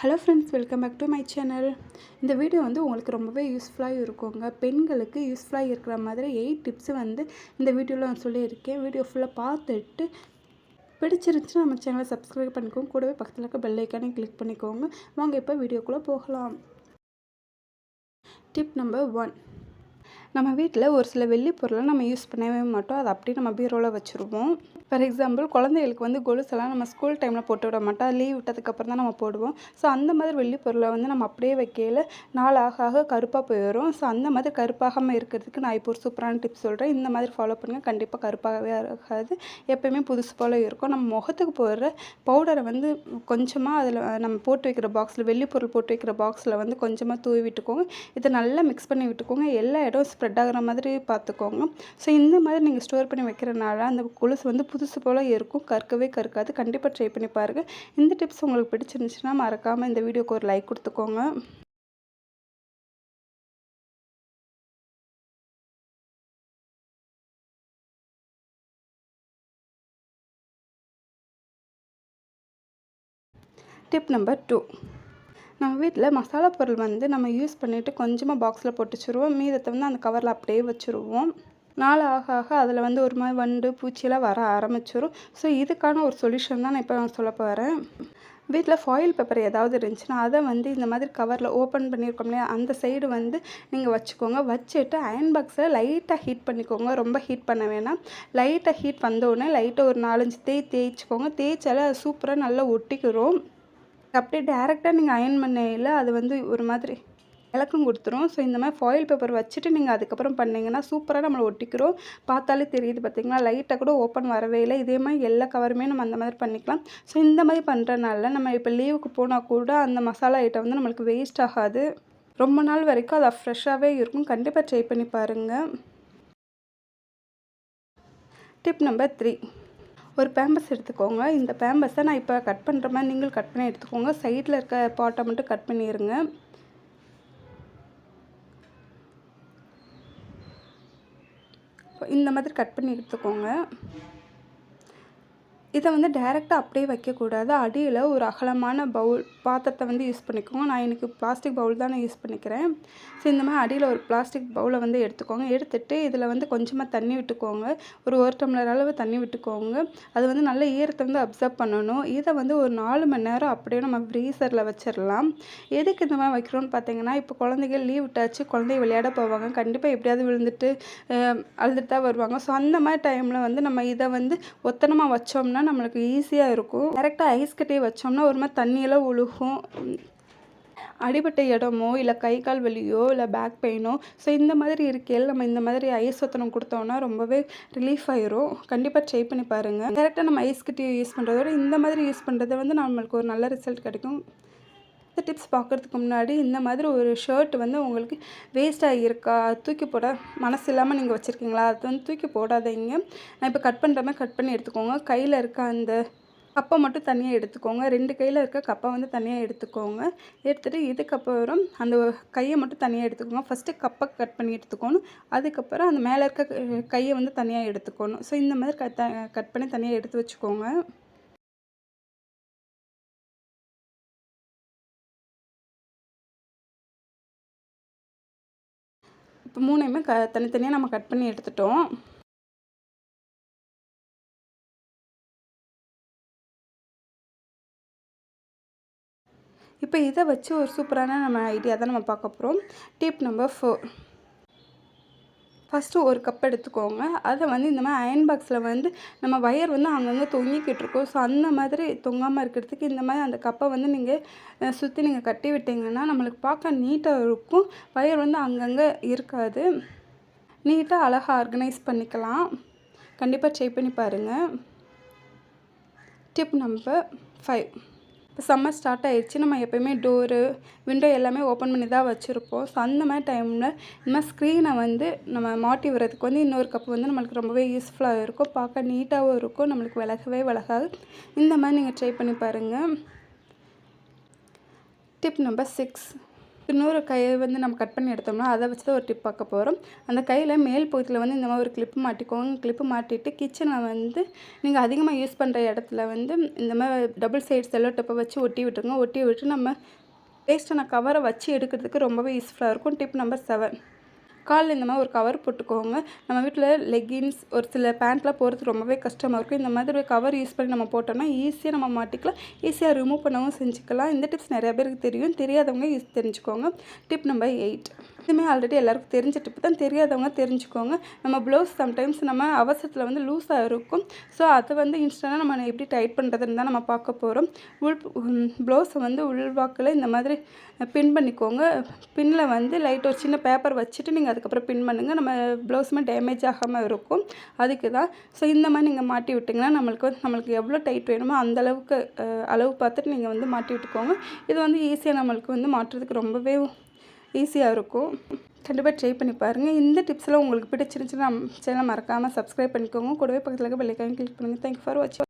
Hello friends welcome back to my channel இந்த video வந்து உங்களுக்கு ரொம்பவே யூஸ்ஃபுல்லாக இருக்குங்க. பெண்களுக்கு யூஸ்ஃபுல்லாக இருக்கிற மாதிரி எயிட் டிப்ஸு வந்து இந்த வீடியோவில் நான் சொல்லியிருக்கேன். வீடியோ ஃபுல்லாக பார்த்துட்டு பிடிச்சிருந்துச்சுன்னா நம்ம சேனலை சப்ஸ்கிரைப் பண்ணிக்கோங்க. கூடவே பக்கத்தில் இருக்க பெல் ஐக்கானே கிளிக் பண்ணிக்கோங்க. வாங்க இப்போ வீடியோக்குள்ளே போகலாம். டிப் நம்பர் ஒன் நம்ம வீட்டில் ஒரு சில வெள்ளி பொருளை நம்ம யூஸ் பண்ணவே மாட்டோம். அதை அப்படியே நம்ம பீரோவில் வச்சுருவோம். ஃபார் எக்ஸாம்பிள் குழந்தைகளுக்கு வந்து கொலுசெல்லாம் நம்ம ஸ்கூல் டைமில் போட்டு விட மாட்டோம். லீவ் விட்டதுக்கப்புறம் தான் நம்ம போடுவோம். ஸோ அந்த மாதிரி வெள்ளி பொருளை வந்து நம்ம அப்படியே வைக்கையில் நாள் ஆக ஆக கருப்பாக போயிடும் ஸோ அந்த மாதிரி கருப்பாகாமல் இருக்கிறதுக்கு நான் இப்போ ஒரு சூப்பரான டிப்ஸ் சொல்கிறேன் இந்த மாதிரி ஃபாலோ பண்ணுங்கள் கண்டிப்பாக கருப்பாகவே ஆகாது. எப்போயுமே புதுசு போல் இருக்கும். நம்ம முகத்துக்கு போடுற பவுடரை வந்து கொஞ்சமாக அதில் நம்ம போட்டு வைக்கிற பாக்ஸில் வெள்ளி பொருள் போட்டு வைக்கிற பாக்ஸில் வந்து கொஞ்சமாக தூவி விட்டுக்கோங்க. இதை நல்லா மிக்ஸ் பண்ணி விட்டுக்கோங்க. எல்லா இடம் ஸ்ப்ரெட் ஆகிற மாதிரி பார்த்துக்கோங்க. ஸோ இந்த மாதிரி நீங்கள் ஸ்டோர் பண்ணி வைக்கிறனால அந்த கொலுசு வந்து புதுசு போல் இருக்கும். கற்கவே கற்காது. கண்டிப்பாக ட்ரை பண்ணி பாருங்கள் இந்த டிப்ஸ் உங்களுக்கு பிடிச்சிருந்துச்சுன்னா மறக்காமல் இந்த வீடியோக்கு ஒரு லைக் கொடுத்துக்கோங்க. டிப் நம்பர் டூ நம்ம வீட்டில் மசாலா பொருள் வந்து நம்ம யூஸ் பண்ணிவிட்டு கொஞ்சமாக பாக்ஸில் போட்டு வச்சுருவோம். மீதத்தை வந்து அந்த கவரில் அப்படியே வச்சுருவோம். நாள் ஆக ஆக அதில் வந்து ஒரு மாதிரி வண்டு பூச்சியெல்லாம் வர ஆரம்பிச்சிடும் ஸோ இதுக்கான ஒரு சொல்யூஷன் தான் நான் இப்போ நான் சொல்ல போகிறேன் வீட்டில் ஃபாயில் பேப்பர் ஏதாவது இருந்துச்சுன்னா அதை வந்து இந்த மாதிரி கவரில் ஓப்பன் பண்ணியிருக்கோம் இல்லையா? அந்த சைடு வந்து நீங்கள் வச்சுக்கோங்க. வச்சுட்டு அயன் பாக்ஸை லைட்டாக ஹீட் பண்ணிக்கோங்க. ரொம்ப ஹீட் பண்ண வேணாம். லைட்டாக ஹீட் வந்தோடனே லைட்டாக ஒரு நாலஞ்சு தேய் தேய்ச்சிக்கோங்க. தேய்ச்சாலே அது சூப்பராக நல்லா ஒட்டிக்கிறோம் அப்படியே டேரெக்டாக நீங்கள் அயன் பண்ணையில் அது வந்து ஒரு மாதிரி விளக்கம் கொடுத்துரும். ஸோ இந்த மாதிரி ஃபாயில் பேப்பர் வச்சுட்டு நீங்கள் அதுக்கப்புறம் பண்ணிங்கன்னா சூப்பராக நம்மளை ஒட்டிக்கிறோம். பார்த்தாலே தெரியுது பார்த்திங்களா லைட்டாக கூட ஓப்பன் வரவே இல்லை. இதே மாதிரி எல்லா கவருமே நம்ம அந்த மாதிரி பண்ணிக்கலாம். ஸோ இந்த மாதிரி பண்ணுறனால நம்ம இப்போ லீவுக்கு போனால் கூட அந்த மசாலா ஐட்டம் வந்து நம்மளுக்கு வேஸ்ட் ஆகாது. ரொம்ப நாள் வரைக்கும் அது ஃப்ரெஷ்ஷாகவே இருக்கும். கண்டிப்பாக ட்ரை பண்ணி பாருங்கள் டிப் நம்பர் த்ரீ ஒரு பேம்பஸ் எடுத்துக்கோங்க. இந்த பேம்பஸை நான் இப்போ கட் பண்ணுற மாதிரி நீங்கள் கட் பண்ணி எடுத்துக்கோங்க. சைடில் இருக்க பாட்டை மட்டும் கட் பண்ணிடுங்க இந்த மாதிரி கட் பண்ணி எடுத்துக்கோங்க. இதை வந்து டைரெக்டாக அப்படியே வைக்கக்கூடாது. அடியில் ஒரு அகலமான பவுல் பாத்திரத்தை வந்து யூஸ் பண்ணிக்கோங்க. நான் எனக்கு பிளாஸ்டிக் பவுல் தான் நான் யூஸ் பண்ணிக்கிறேன். ஸோ இந்த மாதிரி அடியில் ஒரு பிளாஸ்டிக் பவுலை வந்து எடுத்துக்கோங்க. எடுத்துகிட்டு இதில் வந்து கொஞ்சமாக தண்ணி விட்டுக்கோங்க. ஒரு ஒரு டம்ளர் அளவு தண்ணி விட்டுக்கோங்க. அது வந்து நல்ல ஈரத்தை வந்து அப்சர்வ் பண்ணணும். இதை வந்து ஒரு நாலு மணி நேரம் அப்படியே நம்ம ஃப்ரீசரில் வச்சிடலாம் எதுக்கு இந்த மாதிரி வைக்கிறோன்னு பார்த்தீங்கன்னா இப்போ குழந்தைகள் லீவ் விட்டாச்சு குழந்தைய விளையாட போவாங்க. கண்டிப்பாக எப்படியாவது விழுந்துட்டு அழுதுட்டு தான் வருவாங்க. ஸோ அந்த மாதிரி டைமில் வந்து நம்ம இதை வந்து ஒத்தனமாக வச்சோம்னா பண்ணால் நம்மளுக்கு ஈஸியாக இருக்கும். டேரெக்டாக ஐஸ் கட்டியை வச்சோம்னா ஒரு மாதிரி தண்ணியெல்லாம் ஒழுகும் அடிபட்ட இடமோ இல்லை கை கால் வலியோ இல்லை பேக் பெயினோ ஸோ இந்த மாதிரி இருக்கையில் நம்ம இந்த மாதிரி ஐஸ் ஒத்தனம் கொடுத்தோம்னா ரொம்பவே ரிலீஃப் ஆயிரும். கண்டிப்பாக ட்ரை பண்ணி பாருங்கள் டேரெக்டாக நம்ம ஐஸ் கட்டியை யூஸ் பண்ணுறதோட இந்த மாதிரி யூஸ் பண்ணுறது வந்து நம்மளுக்கு ஒரு நல்ல ரிசல்ட் கிடைக்கும். அடுத்த டிப்ஸ் பார்க்குறதுக்கு முன்னாடி இந்த மாதிரி ஒரு ஷர்ட் வந்து உங்களுக்கு வேஸ்ட்டாக இருக்கா? தூக்கி போட மனசு இல்லாமல் நீங்கள் வச்சுருக்கீங்களா? அது வந்து தூக்கி போடாதீங்க. நான் இப்போ கட் பண்ணுற மாதிரி கட் பண்ணி எடுத்துக்கோங்க. கையில் இருக்க அந்த கப்பை மட்டும் தனியாக எடுத்துக்கோங்க. ரெண்டு கையில் இருக்க கப்பை வந்து தனியாக எடுத்துக்கோங்க. எடுத்துகிட்டு இதுக்கப்புறம் அந்த கையை மட்டும் தனியாக எடுத்துக்கோங்க. ஃபஸ்ட்டு கப்பை கட் பண்ணி எடுத்துக்கணும். அதுக்கப்புறம் அந்த மேலே இருக்க கையை வந்து தனியாக எடுத்துக்கணும். ஸோ இந்த மாதிரி கட் கட் பண்ணி தனியாக எடுத்து வச்சுக்கோங்க. இப்போ மூணையுமே க தனித்தனியாக நம்ம கட் பண்ணி எடுத்துட்டோம். இப்போ இதை வச்சு ஒரு சூப்பரான நம்ம ஐடியா தான் நம்ம பார்க்க போகிறோம் டிப் நம்பர் ஃபோர். ஃபஸ்ட்டு ஒரு கப் எடுத்துக்கோங்க. அதை வந்து இந்த மாதிரி அயன் பாக்ஸில் வந்து நம்ம வயர் வந்து அங்கங்கே தொங்கிக்கிட்டு இருக்கோம். ஸோ அந்த மாதிரி தொங்காமல் இருக்கிறதுக்கு இந்த மாதிரி அந்த கப்பை வந்து நீங்கள் சுற்றி நீங்கள் கட்டி விட்டிங்கன்னா நம்மளுக்கு பார்க்க நீட்டாக இருக்கும். வயர் வந்து அங்கங்கே இருக்காது. நீட்டாக அழகாக ஆர்கனைஸ் பண்ணிக்கலாம். கண்டிப்பாக ட்ரை பண்ணி பாருங்கள் டிப் நம்பர் ஃபைவ் இப்போ சம்மர் ஸ்டார்ட் ஆயிடுச்சு நம்ம எப்போயுமே டோரு விண்டோ எல்லாமே ஓப்பன் பண்ணி தான் வச்சுருப்போம். ஸோ அந்த மாதிரி டைமில் இந்த மாதிரி ஸ்க்ரீனை வந்து நம்ம மாட்டி விடுறதுக்கு வந்து இன்னொரு கப் வந்து நம்மளுக்கு ரொம்பவே யூஸ்ஃபுல்லாக இருக்கும். பார்க்க நீட்டாகவும் இருக்கும். நம்மளுக்கு விலகவே விலகாது. இந்த மாதிரி நீங்கள் ட்ரை பண்ணி பாருங்கள் டிப் நம்பர் சிக்ஸ் இன்னொரு கையை வந்து நம்ம கட் பண்ணி எடுத்தோம்னா அதை வச்சு தான் ஒரு டிப் பார்க்க போகிறோம் அந்த கையில் மேல் பகுதியில் வந்து இந்த மாதிரி ஒரு கிளிப்பு மாட்டிக்கோங்க. கிளிப்பு மாட்டிட்டு கிச்சனில் வந்து நீங்கள் அதிகமாக யூஸ் பண்ணுற இடத்துல வந்து இந்த மாதிரி டபுள் சைடு செல்லோ டப்பை வச்சு ஒட்டி விட்டுருங்க. ஒட்டி விட்டு நம்ம வேஸ்ட்டான கவரை வச்சு எடுக்கிறதுக்கு ரொம்பவே யூஸ்ஃபுல்லாக இருக்கும். டிப் நம்பர் செவன் காலில் இந்த மாதிரி ஒரு கவர் போட்டுக்கோங்க. நம்ம வீட்டில் லெகின்ஸ் ஒரு சில பேண்ட்லாம் போடுறது ரொம்பவே கஷ்டமாக இருக்கும். இந்த மாதிரி ஒரு கவர் யூஸ் பண்ணி நம்ம போட்டோம்னா ஈஸியாக நம்ம மாட்டிக்கலாம். ஈஸியாக ரிமூவ் பண்ணவும் செஞ்சுக்கலாம். இந்த டிப்ஸ் நிறைய பேருக்கு தெரியும். தெரியாதவங்க யூஸ் தெரிஞ்சுக்கோங்க. டிப் நம்பர் எயிட் இதுவுமே ஆல்ரெடி எல்லாருக்கும் தெரிஞ்ச இப்போ தான் தெரியாதவங்க தெரிஞ்சுக்கோங்க. நம்ம ப்ளவுஸ் சம்டைம்ஸ் நம்ம அவசரத்தில் வந்து லூஸாக இருக்கும். ஸோ அதை வந்து இன்ஸ்டண்ட்டாக நம்ம எப்படி டைட் பண்ணுறதுன்னு தான் நம்ம பார்க்க போகிறோம் உள் ப்ளவுஸை வந்து உள்வாக்கில் இந்த மாதிரி பின் பண்ணிக்கோங்க. பின்னில் வந்து லைட் ஒரு சின்ன பேப்பர் வச்சுட்டு நீங்கள் அதுக்கப்புறம் பின் பண்ணுங்கள் நம்ம ப்ளவுஸுமே டேமேஜ் ஆகாமல் இருக்கும். அதுக்கு தான். ஸோ இந்த மாதிரி நீங்கள் மாட்டி விட்டிங்கன்னா நம்மளுக்கு வந்து நம்மளுக்கு எவ்வளோ டைட் வேணுமோ அந்தளவுக்கு அளவு பார்த்துட்டு நீங்கள் வந்து மாட்டி விட்டுக்கோங்க. இது வந்து ஈஸியாக நம்மளுக்கு வந்து மாட்டுறதுக்கு ரொம்பவே ஈஸியாக இருக்கும். கண்டிப்பாக ட்ரை பண்ணி பாருங்கள் இந்த டிப்ஸ்லாம் உங்களுக்கு பிடிச்சிருந்துச்சுன்னா நம்ம சேனலை மறக்காமல் சப்ஸ்கிரைப் பண்ணிக்கோங்க. கூடவே பக்கத்தில் இருக்க பெல்லைக்கான கிளிக் பண்ணுங்கள் தேங்க்யூ ஃபார் வாட்சிங்